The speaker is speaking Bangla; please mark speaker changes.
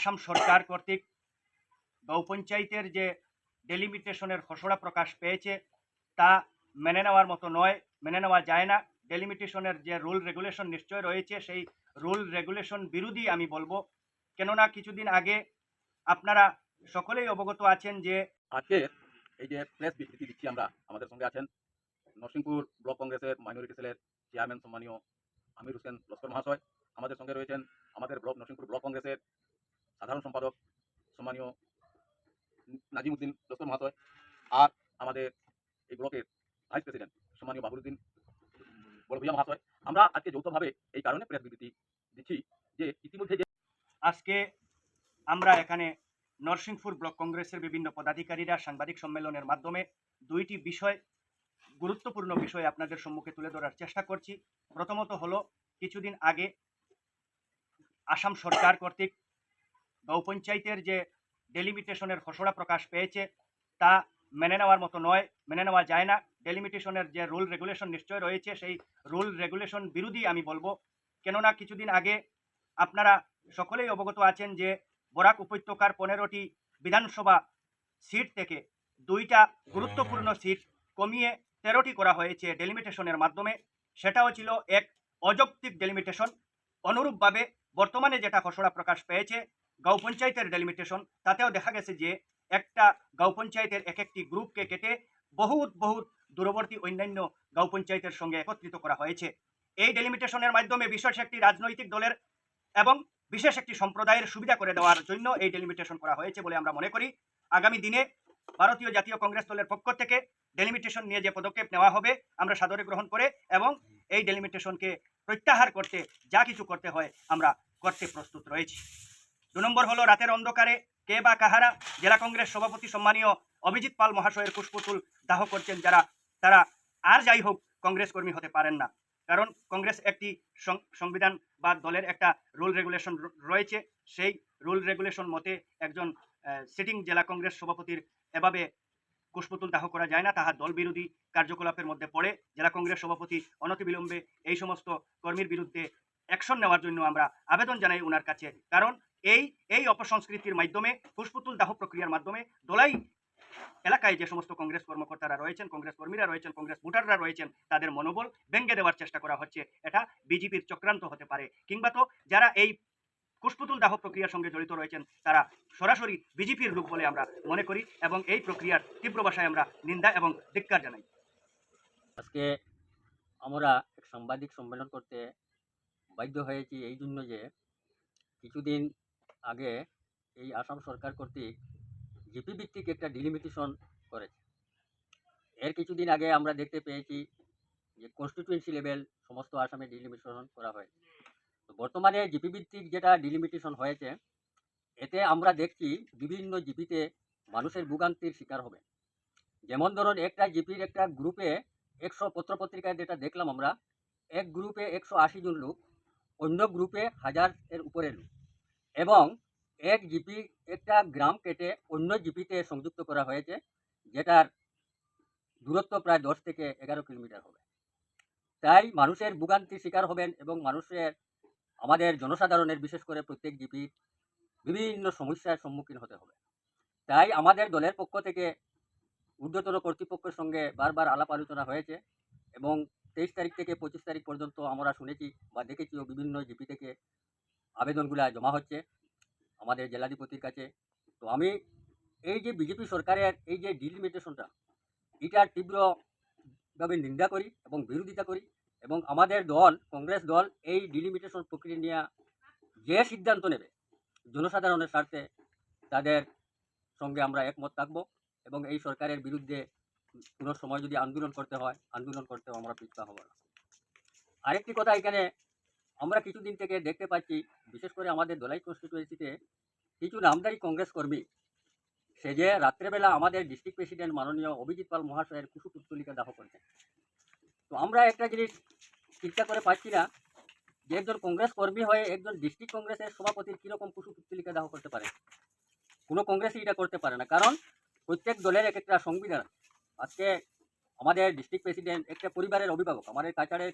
Speaker 1: আসাম সরকার কর্তৃক গৌ পঞ্চায়েতের যে ডেলিমিটেশনের খসড়া প্রকাশ পেয়েছে, তা মেনে নেওয়ার মতো নয়, মেনে নেওয়া যায় না। ডেলিমিটেশনের যে রুল রেগুলেশন নিশ্চয় রয়েছে, সেই রুল রেগুলেশন বিরোধী আমি বলব। কেননা কিছুদিন আগে আপনারা সকলেই অবগত আছেন যে
Speaker 2: আজকে এই যে প্রেস বিবৃতি দিচ্ছি আমরা, আমাদের সঙ্গে আছেন নরসিংপুর ব্লক কংগ্রেসের মাইনরিটি সেলের চেয়ারম্যান সম্মানীয় আমির হোসেন লস্কর মহাশয়। আমাদের সঙ্গে রয়েছেন আমাদের ব্লক, নরসিংপুর ব্লক কংগ্রেসের সাধারণ সম্পাদক সম্মানীয় নাজিম উদ্দিন লস্কর মহাশয় আর আমাদের এই ব্লকের ভাইস প্রেসিডেন্ট সম্মানীয় বাবুরুদ্দিন বড়ভূয়া মহাশয়। আমরা আজকে যৌথভাবে এই কারণে প্রেস বিবৃতি দিচ্ছি যে ইতিমধ্যে যে
Speaker 1: আজকে আমরা এখানে নরসিংপুর ব্লক কংগ্রেসের বিভিন্ন পদাধিকারীরা সাংবাদিক সম্মেলনের মাধ্যমে দুইটি বিষয়, গুরুত্বপূর্ণ বিষয় আপনাদের সম্মুখে তুলে ধরার চেষ্টা করছি। প্রথমত হলো, কিছুদিন আগে আসাম সরকার কর্তৃক পঞ্চায়েতের যে ডেলিমিটেশনের খসড়া প্রকাশ পেয়েছে, তা মেনে নেওয়ার মতো নয়, মেনে নেওয়া যায় না। ডেলিমিটেশনের যে রুল রেগুলেশন নিশ্চয় রয়েছে, সেই রুল রেগুলেশন বিরোধী আমি বলব। কেননা কিছুদিন আগে আপনারা সকলেই অবগত আছেন যে বরাক উপত্যকার পনেরোটি বিধানসভা সিট থেকে দুইটা গুরুত্বপূর্ণ সিট কমিয়ে তেরোটি করা হয়েছে ডেলিমিটেশনের মাধ্যমে। সেটাও ছিল এক অযৌক্তিক ডেলিমিটেশন অনুরূপভাবে বর্তমানে যেটা খসড়া প্রকাশ পেয়েছে গাঁও পঞ্চায়েতের ডেলিমিটেশন তাতেও দেখা গেছে যে একটা গাঁও পঞ্চায়েতের এক একটি গ্রুপকে কেটে বহুত বহুত দূরবর্তী অন্যান্য গাঁও পঞ্চায়েতের সঙ্গে একত্রিত করা হয়েছে। এই ডেলিমিটেশনের মাধ্যমে বিশেষ একটি রাজনৈতিক দলের এবং বিশেষ একটি সম্প্রদায়ের সুবিধা করে দেওয়ার জন্য এই ডেলিমিটেশন করা হয়েছে বলে আমরা মনে করি। আগামী দিনে ভারতীয় জাতীয় কংগ্রেস দলের পক্ষ থেকে ডেলিমিটেশন নিয়ে যে পদক্ষেপ নেওয়া হবে, আমরা সাদরে গ্রহণ করে এবং এই ডেলিমিটেশনকে প্রত্যাহার করতে যা কিছু করতে হয় আমরা করতে প্রস্তুত রয়েছি। দু নম্বর হলো রাতের অন্ধকারে কে বা কাহারা? জেলা কংগ্রেস সভাপতি সম্মানীয় অভিজিৎ পাল মহাশয়ের পুষ্পতুল দাহ করছেন যারা, তারা আর যাই হোক কংগ্রেস কর্মী হতে পারেন না। কারণ কংগ্রেস একটি সংবিধান বা দলের একটা রুল রেগুলেশন রয়েছে। সেই রুল রেগুলেশন মতে একজন সিটিং জেলা কংগ্রেস সভাপতির এভাবে কুশপুতুল দাহ করা যায় না। তাহা দল বিরোধী কার্যকলাপের মধ্যে পড়ে। জেলা কংগ্রেস সভাপতি অনতিবিলম্বে এই সমস্ত কর্মীর বিরুদ্ধে অ্যাকশন নেওয়ার জন্য আমরা আবেদন জানাই ওনার কাছে। কারণ এই এই অপসংস্কৃতির মাধ্যমে পুষ্পুতুল দাহ প্রক্রিয়ার মাধ্যমে দলাই এলাকায় যে সমস্ত কংগ্রেস কর্মকর্তারা রয়েছেন, কংগ্রেস কর্মীরা রয়েছেন, কংগ্রেস ভোটাররা রয়েছেন, তাদের মনোবল ব্যঙ্গে দেওয়ার চেষ্টা করা হচ্ছে। এটা বিজেপির চক্রান্ত হতে পারে। কিংবা তো যারা এই কুশপুতুল দাহ প্রক্রিয়ার সঙ্গে জড়িত রয়েছেন, তারা সরাসরি বিজেপির লোক বলে আমরা মনে করি এবং এই প্রক্রিয়ার তীব্র ভাষায় আমরা নিন্দা এবং ধিক্কার জানাই।
Speaker 3: আজকে আমরা এক সাংবাদিক সম্মেলন করতে বাধ্য হয়েছি এই জন্য যে কিছুদিন আগে এই আসাম সরকার কর্তৃক জিপি ভিত্তিক একটা ডিলিমিটেশন করেছে। এর কিছুদিন আগে আমরা দেখতে পেয়েছি যে কনস্টিটিউয়েন্সি লেভেল সমস্ত আসামে ডিলিমিটেশন করা হয়েছে। তো বর্তমানে জিপি ভিত্তিক যেটা ডিলিমিটেশন হয়েছে, এতে আমরা দেখছি বিভিন্ন জিপিতে মানুষের ভোগান্তির শিকার হবে। যেমন ধরুন একটা জিপির একটা গ্রুপে একশো পত্রপত্রিকায় যেটা দেখলাম আমরা, এক গ্রুপে একশো আশি জন লোক অন্য গ্রুপে হাজার এর উপরে লোক এবং এক জিপি একটা গ্রাম কেটে অন্য জিপিতে সংযুক্ত করা হয়েছে, যেটার দূরত্ব প্রায় দশ থেকে এগারো কিলোমিটার হবে। তাই মানুষের ভোগান্তির শিকার হবেন এবং মানুষের, আমাদের জনসাধারণের বিশেষ করে প্রত্যেক জিপির বিভিন্ন সমস্যার সম্মুখীন হতে হবে। তাই আমাদের দলের পক্ষ থেকে ঊর্ধ্বতন কর্তৃপক্ষের সঙ্গে বারবার আলাপ আলোচনা হয়েছে এবং তেইশ তারিখ থেকে পঁচিশ তারিখ পর্যন্ত আমরা শুনেছি বা দেখেছিও বিভিন্ন জিপি থেকে আবেদনগুলো জমা হচ্ছে আমাদের জেলাধিপতির কাছে। তো আমি এই যে বিজেপি সরকারের এই যে ডিলিমিটেশনটা এটার তীব্রভাবে নিন্দা করি এবং বিরোধিতা করি এবং আমাদের দল, কংগ্রেস দল এই ডিলিমিটেশন প্রক্রিয়া নিয়ে যে সিদ্ধান্ত নেবে জনসাধারণের স্বার্থে তাদের সঙ্গে আমরা একমত থাকব এবং এই সরকারের বিরুদ্ধে কোনো সময় যদি আন্দোলন করতে হয়, আন্দোলন করতেও আমরা পিছপা হব না। আরেকটি কথা এখানে, আমরা কিছুদিন থেকে দেখতে পাচ্ছি, বিশেষ করে আমাদের দলাই কনস্টিটুয়েন্সিতে কিছু নামদারি কংগ্রেস কর্মী, সে যে রাত্রেবেলা আমাদের ডিস্ট্রিক্ট প্রেসিডেন্ট মাননীয় অভিজিৎ পাল মহাশয়ের কুশু পুত্তলিকা দাহ করেছেন। তো আমরা একটা জিনিস চিন্তা করে পাচ্ছি না, যে একজন কংগ্রেস কর্মী হয়ে একজন ডিস্ট্রিক্ট কংগ্রেসের সভাপতির কীরকম কুশু পুত্তলিকা দাহ করতে পারে? কোনো কংগ্রেসই এটা করতে পারে না, কারণ প্রত্যেক দলের এক একটা সংবিধান। আজকে আমাদের ডিস্ট্রিক্ট প্রেসিডেন্ট একটা পরিবারের অভিভাবক আমাদের কাছাড়ের